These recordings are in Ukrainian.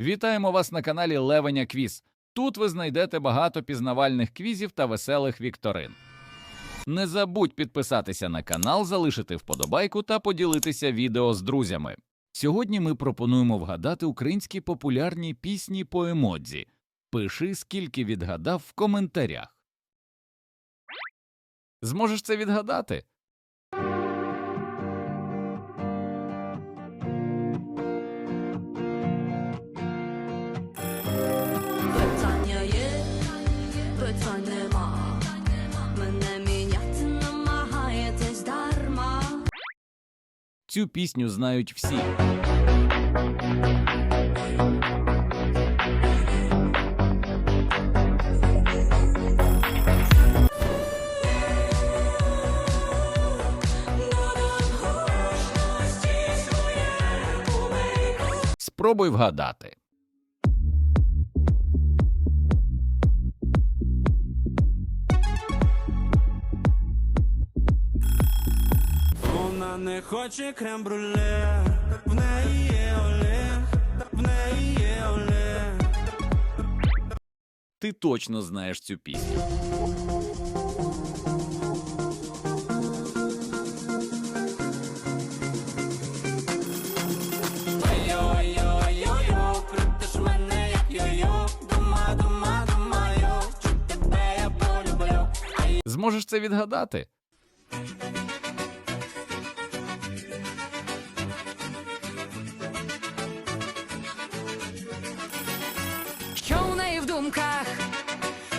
Вітаємо вас на каналі Левеня Квіз. Тут ви знайдете багато пізнавальних квізів та веселих вікторин. Не забудь підписатися на канал, залишити вподобайку та поділитися відео з друзями. Сьогодні ми пропонуємо вгадати українські популярні пісні по емодзі. Пиши, скільки відгадав в коментарях. Зможеш це відгадати? Цю пісню знають всі. Спробуй вгадати. Вона не хоче крем-бруле, в неї є Олег, в неї є Олег. Ти точно знаєш цю пісню. Йо-йо-йо-йо, крутиш мене думках?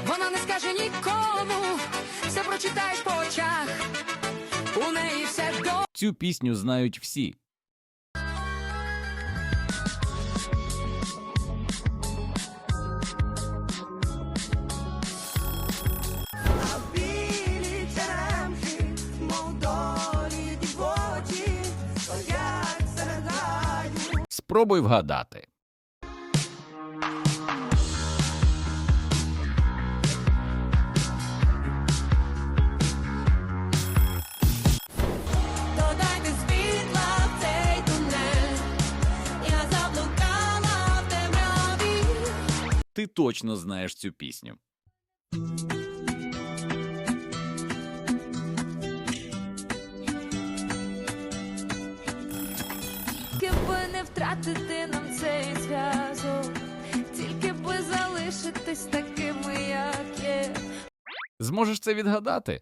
Вона не скаже нікому, все прочитаєш по очах. У неї все до. Цю пісню знають всі. Білі черемхи, Ти точно знаєш цю пісню. Би не втратити нам цей зв'язок, тільки би залишитись такими, як є. Зможеш це відгадати?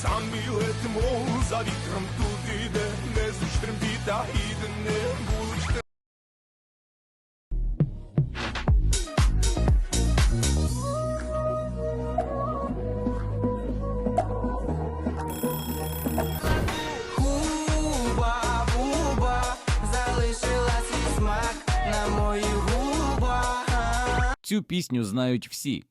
Літом, самі летимо за вітром туди, де не зустрім віта і не будуть Губа, губа, залишила свій смак на моїх губах. Цю пісню знають всі.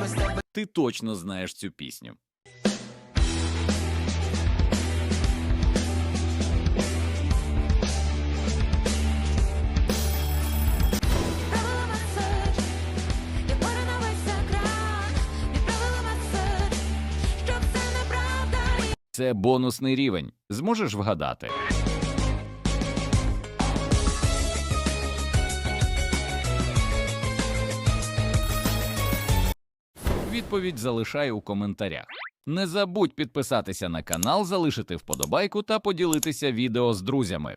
Без тебе Ти точно знаєш цю пісню. Це бонусний рівень. Зможеш вгадати? Відповідь залишай у коментарях. Не забудь підписатися на канал, залишити вподобайку та поділитися відео з друзями.